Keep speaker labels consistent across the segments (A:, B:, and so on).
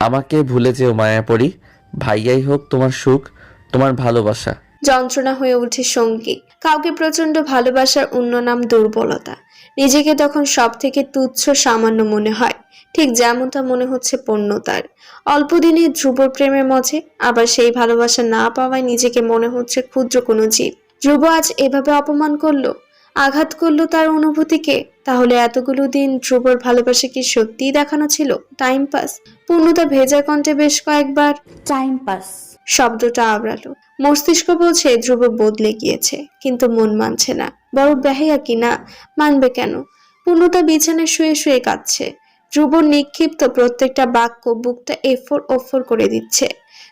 A: আমাকে ভুলে যেও, মায়াপরি। ভাইয়াই হোক তোমার সুখ, তোমার ভালোবাসা।
B: যন্ত্রণা হয়ে ওঠে সঙ্গী। কাউকে প্রচণ্ড ভালোবাসার অন্য নাম দুর্বলতা। নিজেকে তখন সব থেকে তুচ্ছ সামান্য মনে হয়। ঠিক যেমনটা মনে হচ্ছে পূর্ণতার অল্প দিনে প্রেমের মজে আবার সেই ভালোবাসা না পাওয়ায় নিজেকে মনে হচ্ছে ক্ষুদ্র কোনো জীব। ধ্রুব আজ এভাবে অপমান করল? আঘাত করল তার অনুভূতিকে তাহলে এতগুলো দিন ধ্রুবর ভালোবাসা কি সত্যিই দেখানো ছিল? টাইম পাস পূর্ণতা ভেজা কণ্ঠে বেশ কয়েকবার
C: টাইম পাস
B: শব্দটা আওড়ালো মস্তিষ্ক বলছে ধ্রুব বদলে গিয়েছে কিন্তু মন মানছে না। বড় বেহাইয়া কি না? মানবে কেন? পূর্ণতা বিছানায় শুয়ে শুয়ে কাঁদছে। ধ্রুব নিক্ষিপ্ত প্রত্যেকটা বাক্য বুকটা এফোর ওফর করে দিচ্ছে।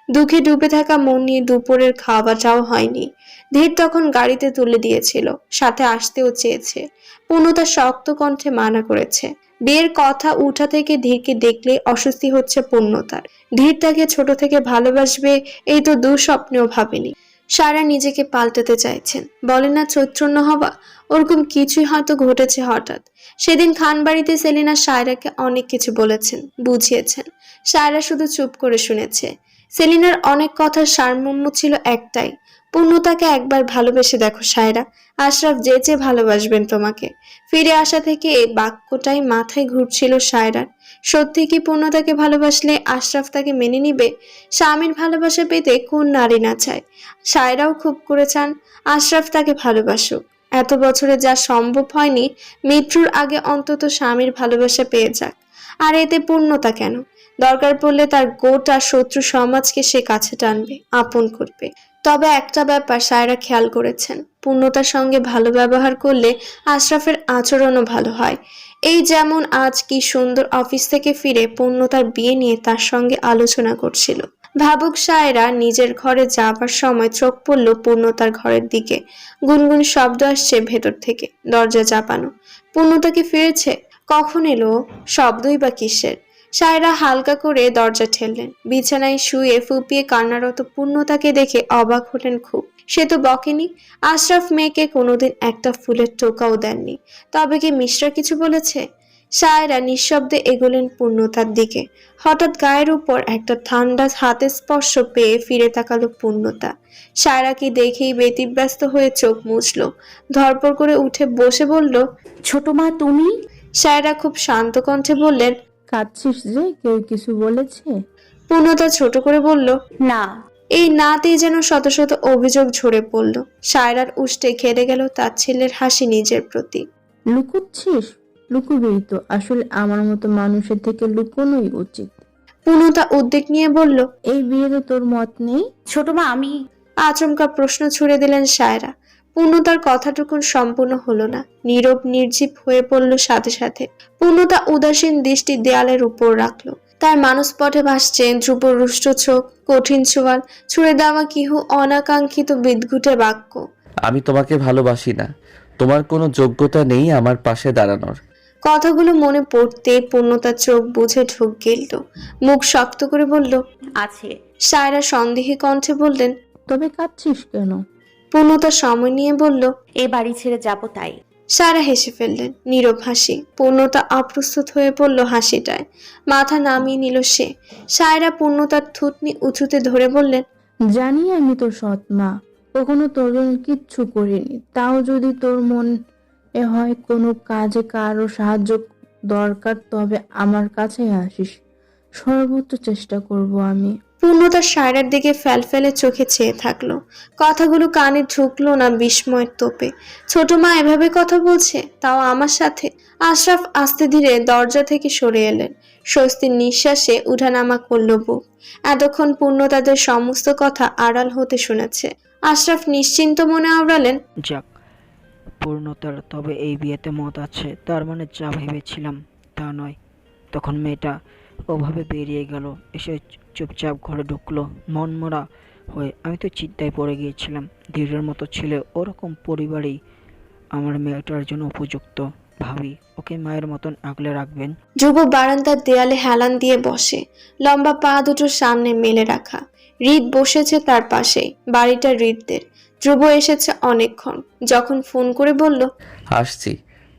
B: দুঃখে ডুবে থাকা মন নিয়ে দুপুরের খাওয়াটাও হয়নি। ধীর তখন গাড়িতে তুলে দিয়েছিল, সাথে আসতেও চেয়েছে। পূর্ণতা শক্ত কণ্ঠে মানা করেছে বিয়ের কথা উঠা থেকে ধীরকে দেখলে অস্বস্তি হচ্ছে পূর্ণতার। ধীর তাকে ছোট থেকে ভালোবাসবে, এই তো দুঃস্বপ্নেও ভাবেনি। সারা নিজেকে পাল্টাতে চাইছেন। বলেন না চৈত্রন্য হওয়া? ওরকম কিছুই হয়তো ঘটেছে হঠাৎ। সেদিন খানবাড়িতে সেলিনা সায়রাকে অনেক কিছু বলেছেন, বুঝিয়েছেন। সায়রা শুধু চুপ করে শুনেছে। সেলিনার অনেক কথার সারমর্ম ছিল একটাই পূর্ণতাকে একবার ভালোবেসে দেখো, সায়রা। আশরাফ যে যে ভালোবাসবেন তোমাকে। ফিরে আসা থেকে এই বাক্যটাই মাথায় ঘুরছিল সায়রার। সত্যি কি পূর্ণতাকে ভালোবাসলে আশরাফ তাকে মেনে নিবে? স্বামীর ভালোবাসা পেতে কোন নারী না চায়? সায়রাও খুব করে চান, আশরাফ তাকে ভালোবাসুক। এত বছরে যা সম্ভব হয়নি, মৃত্যুর আগে অন্তত স্বামীর ভালোবাসা পেয়ে যাক। আর এতে পূর্ণতা কেন? দরকার পড়লে তার গোটা শত্রু সমাজকে সে কাছে টানবে, আপন করবে। তবে একটা ব্যাপার সায়রা খেয়াল করেছেন, পূর্ণতার সঙ্গে ভালো ব্যবহার করলে আশরাফের আচরণও ভালো হয়। এই যেমন আজ কি সুন্দর অফিস থেকে ফিরে পূর্ণতার বিয়ে নিয়ে তার সঙ্গে আলোচনা করছিল। ভাবুক সায়রা নিজের ঘরে যাবার সময় চোখ পড়ল পূর্ণতার ঘরের দিকে। গুনগুন শব্দ আসছে ভেতর থেকে, দরজা চাপানো। পূর্ণতা কি ফিরেছে? কখন এলো? শব্দই বা কিসের? সায়রা হালকা করে দরজা ঠেললেন। বিছানায় শুয়ে ফুপিয়ে কান্নারত পূর্ণতাকে দেখে অবাক হলেন খুব। সে তো বকেনি। আশরাফ মেয়েকে কোনোদিন একটা ফুলের টোকাও দেননি। তবে কি মিশ্রা কিছু বলেছে? সায়রা নিঃশব্দে এগোলেন পূর্ণতার দিকে। হঠাৎ গায়ের উপর একটা ঠান্ডা হাতের স্পর্শ পেয়ে ফিরে তাকালো পূর্ণতা। সায়রাকে দেখেই ব্যতিব্যস্ত হয়ে চোখ মুছল। ধরপড় করে উঠে বসে বলল
C: ছোট মা তুমি?
B: সায়রা খুব শান্ত কণ্ঠে বললেন
D: কাঁদছিস যে কেউ কিছু বলেছে?
B: পূর্ণতা ছোট করে বলল
C: না।
B: এই নাতেই যেন শত শত অভিযোগ ঝরে পড়ল। সায়রার উষ্টে খেলে গেল তার ছেলের হাসি নিজের প্রতি।
D: লুকুচ্ছিস? লুকোবেই তো। আসলে আমার মতো মানুষের থেকে লুকোনোই উচিত।
B: পূর্ণতা উদ্বেগ নিয়ে বলল
D: এই বিয়েতে তোর মত নেই?
C: ছোট মা আমি
B: আচমকা প্রশ্ন ছুড়ে দিলেন সায়রা। পূর্ণতার কথাটুকুন সম্পূর্ণ হলো না। নীরব নির্জীব হয়ে পড়ল সাথে সাথে। পূর্ণতা উদাসীন দৃষ্টি দেয়ালের উপর রাখল। তার মানসপটে ভাসছে ধ্রুব রুষ্ট চোখ কঠিন চোয়াল ছুড়ে দেওয়া কিহু অনাকাঙ্ক্ষিত বিদঘুটে বাক্য।
A: আমি তোমাকে ভালোবাসি না। তোমার কোনো যোগ্যতা নেই আমার পাশে দাঁড়ানোর।
B: কথাগুলো মনে পড়তে পূর্ণতার চোখ বুঝে ঢুক গেল মুখ শক্ত করে বলল
C: আছে।
B: সায়রা সন্দেহে কণ্ঠে বললেন
D: তবে কাঁদছিস কেন?
B: পূর্ণতা সময় নিয়ে বলল
C: এ বাড়ি ছেড়ে যাব তাই।
B: সারা হেসে ফেললেন নীরব হাসি। পূর্ণতা অপ্রস্তুত হয়ে পড়ল হাসিটায়। মাথা নামিয়ে নিল সে। সায়রা পূর্ণতার থুতনি উঁচুতে ধরে বললেন
D: জানি আমি তোর সৎ মা। কখনো তোর জন্য কিচ্ছু করিনি। তাও যদি তোর মন এ হয় কোনো কাজে কারও সাহায্য দরকার তবে আমার কাছে আসিস। সর্বোচ্চ চেষ্টা করব আমি।
B: পূর্ণতা সায়রার দিকে ফেলফেলে চোখে চেয়ে থাকল। কথাগুলো কানে ঢুকলো না বিস্ময়ের তোপে। ছোট মা এভাবে কথা বলছে? তাও আমার সাথে? আশরাফ আস্তে ধীরে দরজা থেকে সরে এলেন। স্বস্তির নিঃশ্বাসে উঠানামা করল বুক। এতক্ষণ পূর্ণ তাদের সমস্ত কথা আড়াল হতে শুনেছে। আশরাফ নিশ্চিন্ত মনে আওড়ালেন,
E: যাক, পূর্ণতার তবে এই বিয়েতে মত আছে, তার মানে যা ভেবেছিলাম তা নয়। তখন মেয়েটা ওভাবে বেরিয়ে গেল। এসে চুপচাপ ঘরে ঢুকলো মনমরা হয়ে। আমি তো চিন্তায় পড়ে গিয়েছিলাম। ধীরের মতো ছেলে ওরকম পরিবারেই আমার মেয়েটার জন্য উপযুক্ত। ভাবি ওকে মায়ের মতন আগলে রাখবেন?
B: ধ্রুব বারান্দার দেয়ালে হেলান দিয়ে বসে। লম্বা পা দুটো সামনে মেলে রাখা। হৃদ বসেছে তার পাশে। বাড়িটা হৃদদের। ধ্রুব এসেছে অনেকক্ষণ। যখন ফোন করে বলল
A: আসছি।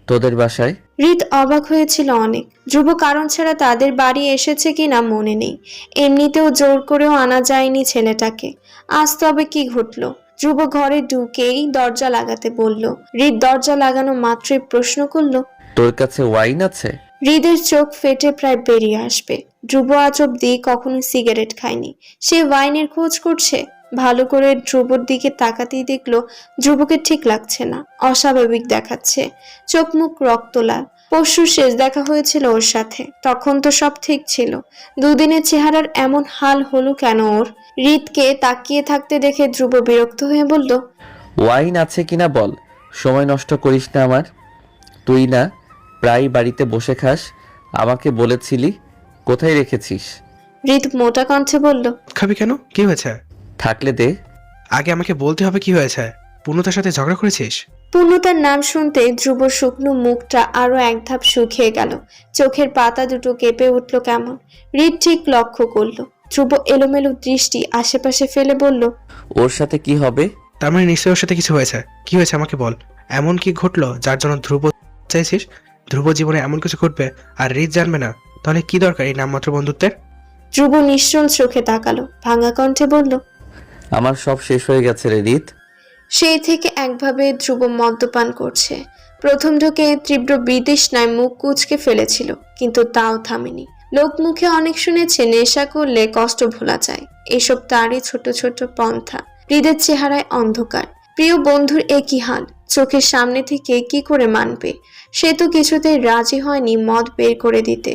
A: তোদের বাসায়?
B: হৃদ অবাক হয়েছিল অনেক। ধ্রুব কারণ ছাড়া তাদের বাড়ি এসেছে কিনা মনে নেই। এমনিতেও জোর করেও আনা যায়নি ছেলেটাকে। আজ তবে কি ঘটলো? ধ্রুব ঘরে ঢুকেই দরজা লাগাতে বলল হৃদ দরজা লাগানো মাত্রই প্রশ্ন করল।
A: তোর কাছে ওয়াইন আছে?
B: হৃদের চোখ ফেটে প্রায় বেরিয়ে আসবে। ধ্রুব আজ অব্দি কখনো সিগারেট খায়নি। সে ওয়াইনের খোঁজ করছে? ভালো করে ধ্রুবর দিকে তাকাতেই দেখল ধ্রুবকে ঠিক লাগছে না অস্বাভাবিক দেখাচ্ছে। চোখ মুখ রক্তলাল পরশু শেষ দেখা হয়েছিল ওর সাথে। তখন তো সব ঠিক ছিল। দুদিনের চেহারার এমন হাল হলো কেন ওর? হৃদকে তাকিয়ে থাকতে দেখে ধ্রুব বিরক্ত হয়ে বলল
A: ওয়াইন আছে কিনা বল? সময় নষ্ট করিস না আমার। তুই না প্রায় বাড়িতে বসে খাস। আমাকে বলেছিলি কোথায় রেখেছিস?
B: হৃদ মোটা কণ্ঠে বলল
F: খাবি কেন? কি হয়েছে?
A: থাকলে দে।
F: আগে আমাকে বলতে হবে কি হয়েছে। পূর্ণতার সাথে ঝগড়া করেছিস?
B: পূর্ণতার নাম শুনতে ধ্রুব শুকনো মুখটা আরও এক ধাপ শুকিয়ে গেল। চোখের পাতা দুটো কেঁপে উঠল কেমন। হৃদ ঠিক লক্ষ্য করল। ধ্রুব এলোমেলো দৃষ্টি আশেপাশে ফেলে বলল
A: ওর সাথে কি হবে?
F: তার মানে নিশ্চয়ই ওর সাথে কিছু হয়েছে। কি হয়েছে আমাকে বল। এমন কি ঘটলো যার জন্য ধ্রুব চাইছিস? ধ্রুব জীবনে এমন কিছু ঘটবে আর রিত জানবে না। তাহলে কি দরকার এই নামমাত্র বন্ধুত্বের?
B: ধ্রুব নিশ্চল চোখে তাকালো ভাঙা কণ্ঠে বলল
A: আমার সব শেষ হয়ে গেছে রে রিত।
B: সেই থেকে একভাবে ধ্রুব মদ্যপান করছে। প্রথম ঢোকে তীব্র বিদেশ বিতৃষ্ণায় মুখ কুচকে ফেলেছিল, কিন্তু তাও থামেনি। লোকমুখে অনেক শুনেছে নেশা করলে কষ্ট ভোলা যায়। এসব তারই ছোট ছোট পন্থা। হৃদের চেহারায় অন্ধকার। প্রিয় বন্ধুর একই হাল। চোখের সামনে থেকে কি করে মানবে? সে তো কিছুতেই রাজি হয়নি মদ বের করে দিতে।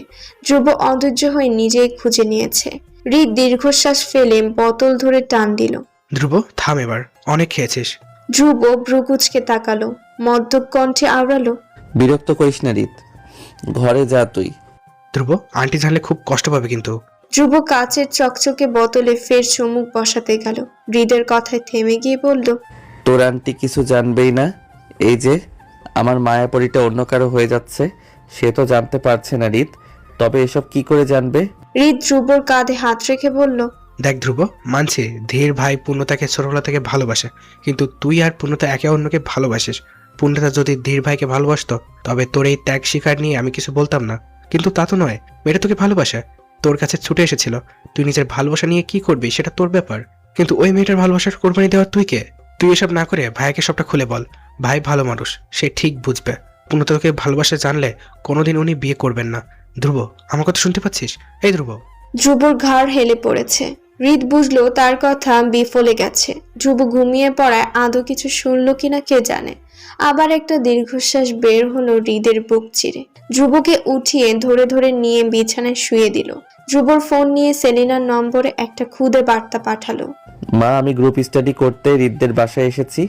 B: ধ্রুব অধৈর্য হয়ে নিজেই খুঁজে নিয়েছে। হৃদ দীর্ঘশ্বাস ফেলে বোতল ধরে টান দিল।
F: ধ্রুব থাম এবার অনেক খেয়েছিস।
B: ধ্রুব ভ্রুকুচকে তাকালো মদ্যপ কণ্ঠে আওড়ালো
A: বিরক্ত করিস না রিত ঘরে যা তুই।
F: ধ্রুব আন্টি জানলে খুব কষ্ট পাবে কিন্তু।
B: ধ্রুব কাচের চকচকে বোতলে ফের চুমুক বসাতে গেল। হৃদের কথায় থেমে গিয়ে বলল
A: তোর আন্টি কিছু জানবেই না? এই যে আমার মায়াপরিটা অন্য কারও হয়ে যাচ্ছে সে তো জানতে পারছে না রিত তবে এসব কি করে জানবে?
B: হৃদ ধ্রুবর কাঁধে হাত রেখে বলল,
F: দেখ ধ্রুব, মানছি ধীর ভাই পূর্ণতাকে ছোটবেলা থেকে ভালোবাসে, কিন্তু তুই আর পূর্ণতা একে অন্যকে ভালোবাসিস। পূর্ণতা যদি ধীর ভাইকে ভালোবাসতো, তবে তোর এই ত্যাগ শিকার নিয়ে আমি কিছু বলতাম না। কিন্তু তা তো নয়, মেয়েটা তোকে ভালোবাসে। তোর কাছে ছুটে এসেছিল, তুই নিজের ভালোবাসা নিয়ে কি করবি সেটা তোর ব্যাপার। কিন্তু ওই মেয়েটার ভালোবাসার কোরবানি দেওয়ার তুই কে? তুই এসব না করে ভাইকে সবটা খুলে বল। ভাই ভালো মানুষ, সে ঠিক বুঝবে। পূর্ণতা তোকে ভালোবাসা জানলে কোনোদিন উনি বিয়ে করবেন না। ধ্রুব আমার কথা শুনতে পাচ্ছিস? এই ধ্রুব।
B: ধ্রুবর ঘাড় হেলে পড়েছে। হৃদ বুঝলো তার কথা বিফলে গেছে। ধ্রুব ঘুমিয়ে পড়ায় আদৌ কিছু শুনলো কিনা কে জানে। আবার একটা দীর্ঘশ্বাস বের হলো হৃদের বুক চিরে। ধ্রুবকে উঠিয়ে ধরে ধরে নিয়ে বিছানায় শুয়ে দিল। ধ্রুবর ফোন নিয়ে সেলিনার নম্বরে একটা খুদে বার্তা পাঠালো।
A: মা আমি গ্রুপ স্টাডি করতে রিতদের বাসায় এসেছি।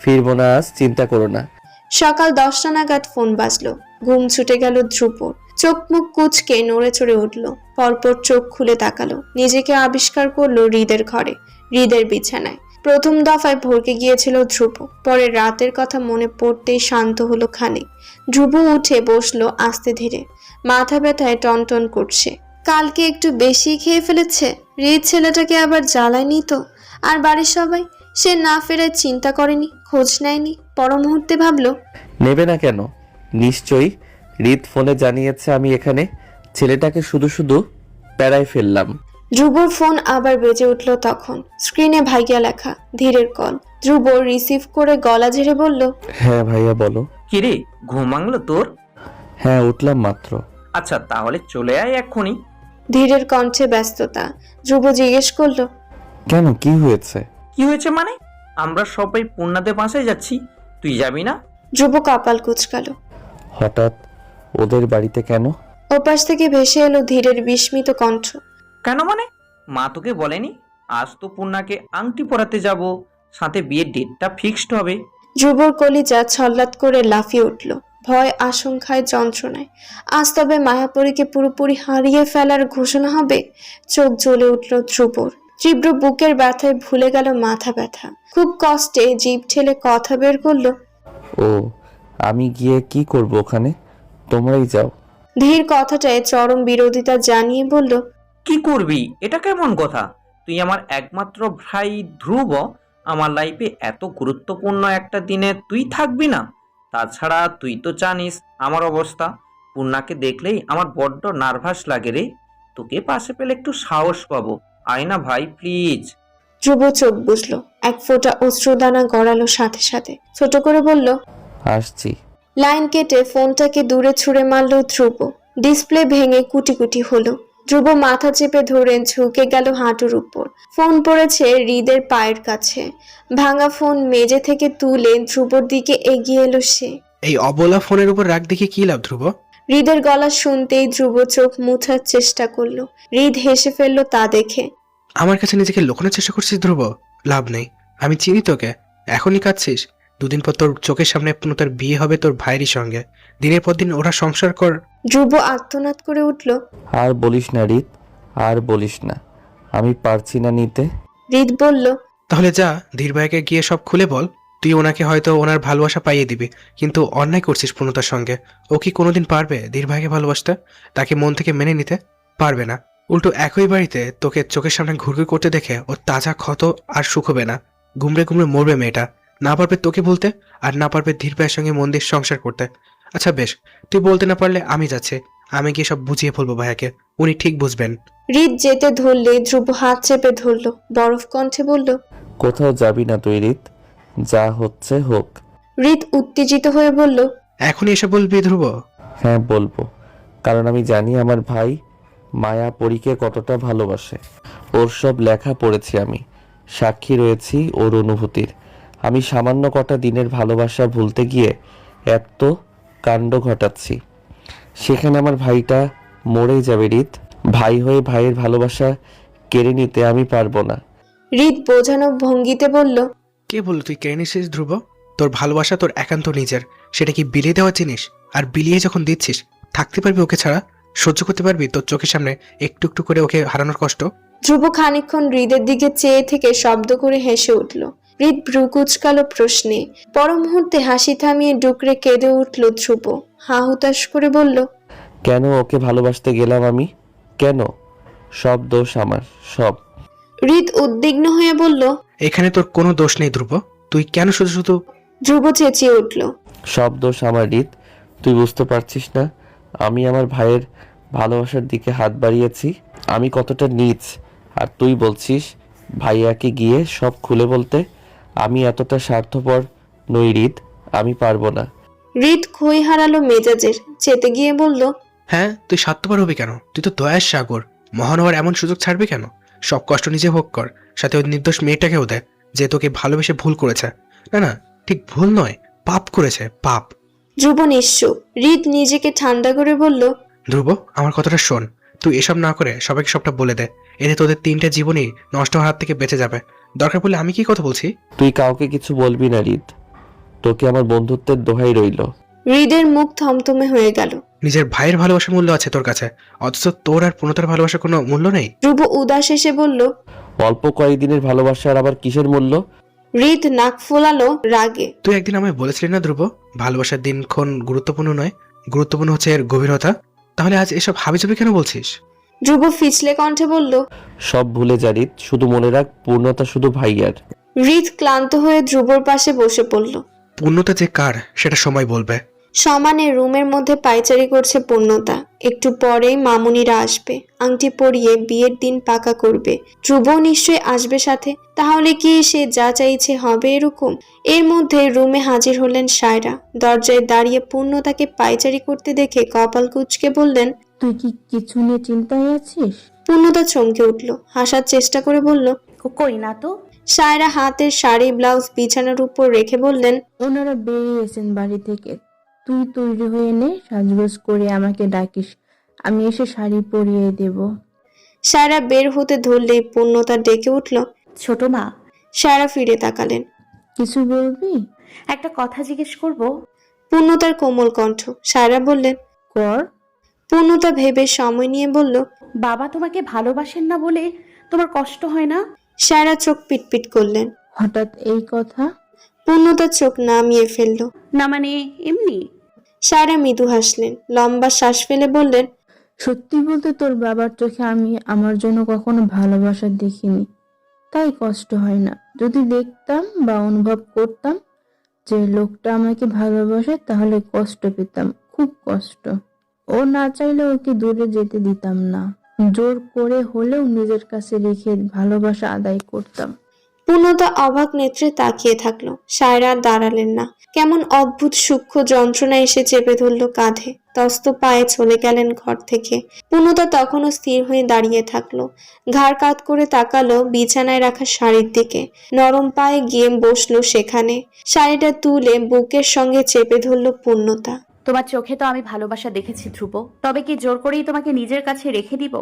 A: ফিরবো না আজ চিন্তা করো না।
B: সকাল দশটা নাগাদ ফোন বাজলো। ঘুম ছুটে গেল ধ্রুপর চোখ মুখ কুচকে নড়ে চড়ে উঠল। পরপর চোখ খুলে তাকালো। নিজেকে আবিষ্কার করল হৃদের ঘরে, হৃদের বিছানায়। প্রথম দফায় ভরকে গিয়েছিল ধ্রুব। পরে রাতের কথা মনে পড়তেই শান্ত হলো খানিক। ধ্রুব উঠে বসল আস্তে ধীরে। মাথা ব্যথায় টনটন করছে। কালকে একটু বেশি খেয়ে ফেলেছে? হৃদ ছেলেটাকে আবার জ্বালায়নি তো? আর বাড়ির সবাই? সে না ফেরায় চিন্তা করেনি, খোঁজ নেয়নি। পর মুহূর্তে ভাবলো,
A: নেবে না কেন? নিশ্চয়ই রিত ফোনে জানিয়েছে আমি এখানে। ছেলেটাকে শুধু শুধু প্যারায় ফেললাম।
B: ধ্রুবর ফোন আবার বেজে উঠল তখন। স্ক্রিনে ভাইয়া লেখা ধীরের কল। ধ্রুব রিসিভ করে গলা ঝেড়ে বলল
A: হ্যাঁ ভাইয়া বলো।
G: কিরে ঘুমাংলো তোর?
A: হ্যাঁ উঠলাম মাত্র।
G: আচ্ছা তাহলে চলে আয় এক্ষুনি।
B: ধীরের কণ্ঠে ব্যস্ততা। ধ্রুব জিজ্ঞেস করল
A: কেন কি হয়েছে?
G: কি হয়েছে মানে? আমরা সবাই পূর্ণাদের বাসায় যাচ্ছি তুই যাবি না?
B: ধ্রুব কপাল কুচকালো।
A: হঠাৎ ওদের বাড়িতে কেন?
B: ওপাশ থেকে ভেসে এলো ধীরের বিস্মিত কণ্ঠ।
G: কেন মানে? মা তোকে বলেনি? আজ তো পূর্ণাকে আংটি পরাতে যাব। সাথে বিয়ের ডেটটা ফিক্সড হবে।
B: ধ্রুবর কলিজা ছল্লাদ করে লাফিয়ে উঠল। ভয় আশঙ্কায় যন্ত্রণায়। আজ তবে মায়াপরীকে পুরোপুরি হারিয়ে ফেলার ঘোষণা হবে? চোখ জ্বলে উঠল ধ্রুবর। তীব্র বুকের ব্যথায় ভুলে গেল মাথা ব্যথা। খুব কষ্টে জিভ ঠেলে কথা বের করল
A: ও আমি গিয়ে কি করব ওখানে? তোমরাই যাও।
B: ধীর কথাটায় চরম বিরোধিতা জানিয়ে বলল
G: কি করবি? এটা কেমন কথা? তুই আমার একমাত্র ভাই ধ্রুব। আমার লাইফে এত গুরুত্বপূর্ণ একটা দিনে তুই থাকবি না। তাছাড়া তুই তো জানিস আমার অবস্থা। পূর্ণাকে দেখলেই আমার বড্ড নার্ভাস লাগে রে। তোকে পাশে পেলে একটু সাহস পাবো। আয় না ভাই প্লিজ
B: ধ্রুব চোখ বুঝলো এক ফোঁটা অশ্রুদানা গড়ালো সাথে সাথে। ছোট করে বলল
A: আসছি।
B: লাইন কেটে ফোনটাকে দূরে ছুঁড়ে মারল ধ্রুব। ডিসপ্লে ভেঙে কুটি কুটি হলো। ধ্রুব মাথা চেপে ধরে ঝুঁকে গেল হাঁটুর উপর। ফোন পড়েছে হৃদের পায়ের কাছে। ভাঙা ফোন মেজে থেকে তুলে ধ্রুবর দিকে এগিয়ে এলো সে।
F: এই অবলা ফোনের উপর রাগ দেখে কি লাভ ধ্রুব?
B: হৃদের গলা শুনতেই ধ্রুব চোখ মুছার চেষ্টা করল। হৃদ হেসে ফেলল তা দেখে।
F: আমার কাছে নিজেকে লুকানোর চেষ্টা করছিস ধ্রুব? লাভ নেই। আমি চিনি তোকে। এখনই কাঁদছিস। দুদিন পর তোর চোখের সামনে পুনঃ বিয়ে হবে তোর ভাইয়েরই সঙ্গে। দিনের পর দিন ওরা সংসার কর
B: ধ্রুব আত্মনাদ করে উঠল।
A: আর বলিস না রিত আর বলিস না। আমি পারছি না নিতে।
B: হৃদ বলল
F: তাহলে যা ধীর ভাইকে গিয়ে সব খুলে বল। তুই ওনাকে হয়তো ওনার ভালোবাসা পাইয়ে দিবি কিন্তু অন্যায় করছিস পূর্ণতার সঙ্গে। ও কি কোনোদিন পারবে ধীর ভাইকে ভালোবাসতে? তাকে মন থেকে মেনে নিতে? পারবে না। উল্টো একই বাড়িতে তোকে চোখের সামনে ঘুরঘুর করতে দেখে ওর তাজা ক্ষত আর শুকোবে না। গুমড়ে গুমড়ে মরবে মেয়েটা। না পারবে তোকে বলতে আর না পারবে ধীর ভাইয়ের সঙ্গে মন্দির সংসার করতে। আচ্ছা বেশ তুই বলতে না পারলে আমি যাচ্ছি। আমি গিয়ে সব বুঝিয়ে বলব ভাইয়াকে। উনি ঠিক বুঝবেন।
B: হৃদ যেতে ধরলে ধ্রুব হাত চেপে ধরল। বরফ কণ্ঠে বলল
A: কোথাও যাবি না তুই রিত যা হচ্ছে হোক।
B: হৃদ উত্তেজিত হয়ে বলল
F: এখনই এসে বলবি ধ্রুব?
A: হ্যাঁ বলব। কারণ আমি জানি আমার ভাই মায়া পরীকে কতটা ভালোবাসে। ওর সব লেখা পড়েছি আমি। সাক্ষী রয়েছি ওর অনুভূতির। আমি সামান্য কটা দিনের ভালোবাসা ভুলতে গিয়ে এত কাণ্ড ঘটাচ্ছি। সেখানে আমার ভাইটা মরেই যাবে রিত। ভাই হয়ে ভাইয়ের ভালোবাসা কেড়ে নিতে আমি পারব না।
B: হৃদ বোঝানো ভঙ্গিতে বলল
F: কে বলল তুই কেড়ে নিছিস ধ্রুব? তোর ভালোবাসা তোর একান্ত নিজের। সেটা কি বিলিয়ে দেওয়া জিনিস? আর বিলিয়ে যখন দিচ্ছিস থাকতে পারবি ওকে ছাড়া? সহ্য করতে পারবি তোর চোখের সামনে একটু একটু করে ওকে হারানোর কষ্ট?
B: ধ্রুব খানিকক্ষণ হৃদের দিকে চেয়ে থেকে শব্দ করে হেসে উঠল। হৃদ ভ্রু কুচকালো প্রশ্নে। পর মুহূর্তে হাসি থামিয়ে ডুকরে কেঁদে উঠল ধ্রুব। হা হুতাশ করে বলল
A: কেন ওকে ভালোবাসতে গেলাম আমি? কেন? সব দোষ আমার সব।
B: হৃদ উদ্বিগ্ন হয়ে বলল
F: এখানে তোর কোনো দোষ নেই ধ্রুব। তুই কেন শুধু শুধু
B: ধ্রুব চেঁচিয়ে উঠল
A: সব দোষ আমার রিত তুই বুঝতে পারছিস না আমি আমার ভাইয়ের ভালোবাসার দিকে হাত বাড়িয়েছি। আমি কতটা নিচ আর তুই বলছিস ভাইয়াকে গিয়ে সব খুলে বলতে? আমি এতটা স্বার্থপর নই রিত আমি পারব না।
B: হৃদ খই হারালো মেজাজের চেতে গিয়ে বলল
F: হ্যাঁ তুই স্বার্থপর হবি কেন? তুই তো দয়ার সাগর। মহান হওয়ার এমন সুযোগ ছাড়বি কেন? সব কষ্ট নিজে ভোগ কর সাথে ওই নির্দোষ মেয়েটাকেও দেয় যে তোকে ভালোবেসে ভুল করেছে। না না ঠিক ভুল নয় পাপ করেছে পাপ।
B: ধ্রুব নিশ্চুপ হৃদ নিজেকে ঠান্ডা করে বলল
F: ধ্রুব আমার কথাটা শোন। তুই এসব না করে সবাইকে সবটা বলে দে। এতে তোদের তিনটে জীবনই নষ্ট হওয়ার হাত থেকে বেঁচে যাবে। দরকার পড়লে আমি কি কথা বলছি?
A: তুই কাউকে কিছু বলবি না রিদ। তোকে আমার বন্ধুত্বের দোহাই রইল।
B: হৃদের মুখ থমথমে হয়ে গেল।
F: নিজের ভাইয়ের ভালোবাসার মূল্য আছে তোর কাছে অথচ তোর আর পূর্ণতার ভালোবাসার কোনো মূল্য নেই?
B: ধ্রুব উদাস এসে বলল
A: অল্প কয়েকদিনের ভালোবাসার আবার কিসের মূল্য?
B: হৃদ নাক ফোলালো রাগে।
F: তুই একদিন আমায় বলেছিলি না ধ্রুব? ভালোবাসার দিনক্ষণ গুরুত্বপূর্ণ নয় গুরুত্বপূর্ণ হচ্ছে এর গভীরতা। তাহলে আজ এসব হাবিজাবি কেন বলছিস?
B: ধ্রুব ফিচলে কণ্ঠে বলল
A: সব ভুলে যা রিত শুধু মনে রাখ পূর্ণতা শুধু ভাইয়ার।
B: হৃদ ক্লান্ত হয়ে ধ্রুবর পাশে বসে পড়ল।
F: পূর্ণতা যে কার সেটা সময় বলবে।
B: সমানে রুমের মধ্যে পায়চারি করছে পূর্ণতা। একটু পরেই মামুনিরা আসবে। আংটি পরিয়ে বিয়ের দিন পাকা করবে। ধ্রুব নিশ্চয়ই আসবে সাথে। তাহলে কি সে যা চাইছে হবে এরকম? এর মধ্যে রুমে হাজির হলেন সায়রা। দরজায় দাঁড়িয়ে পূর্ণতাকে পায়চারি করতে দেখে কপাল কুচকে বললেন
D: তুই কি কিছু নিয়ে চিন্তায় আছিস?
B: পূর্ণতা চমকে উঠল। হাসার চেষ্টা করে বলল
C: কই না তো?
B: সায়রা হাতের শাড়ি ব্লাউজ বিছানার উপর রেখে বললেন
D: ওনারা বেরিয়েছেন বাড়ি থেকে। তুই তৈরি হয়ে নে সাজগোজ করে আমাকে ডাকিস। আমি এসে শাড়ি পরিয়ে দেব।
B: সায়রা বের হতে ধরলেই পূর্ণতা ডেকে উঠল।
C: ছোট মা।
B: সায়রা ফিরে তাকালেন।
D: কিছু বলবি?
C: একটা কথা জিজ্ঞেস করব?
B: পূর্ণতার কোমল কণ্ঠ। সায়রা বললেন
D: কর।
B: পূর্ণতা ভেবে সময় নিয়ে বলল
C: বাবা তোমাকে ভালোবাসেন না বলে তোমার কষ্ট হয় না?
B: সায়রা চোখ পিটপিট করলেন।
D: হঠাৎ এই কথা?
B: পূর্ণতা চোখ নামিয়ে ফেলল।
C: না মানে এমনি?
B: সায়রা মৃদু হাসলেন লম্বা শ্বাস ফেলে বললেন
D: সত্যি বলতে তোর বাবার চোখে আমি আমার জন্য কখনো ভালোবাসা দেখিনি। তাই কষ্ট হয় না। যদি দেখতাম বা অনুভব করতাম যে লোকটা আমাকে ভালোবাসে তাহলে কষ্ট পেতাম। খুব কষ্ট। ও না চাইলে ওকে দূরে যেতে দিতাম না। জোর করে হলেও নিজের কাছে রেখে ভালোবাসা আদায় করতাম।
B: পূর্ণতা অবাক নেত্রে তাকিয়ে থাকল। সায়রা দাঁড়ালেন না। কেমন অদ্ভুত সূক্ষ্ম যন্ত্রণা এসে চেপে ধরলো কাঁধে। তস্ত পায়ে চলে গেলেন ঘর থেকে। পূর্ণতা তখনও স্থির হয়ে দাঁড়িয়ে থাকল। ঘাড় কাত করে তাকালো বিছানায় রাখা শাড়ির দিকে। নরম পায়ে গিয়ে বসল সেখানে। শাড়িটা তুলে বুকের সঙ্গে চেপে ধরলো পূর্ণতা।
C: তোমার চোখে তো আমি ভালোবাসা দেখেছি, ধ্রুব। তবে কি জোর করেই তোমাকে নিজের কাছে রেখে দিব?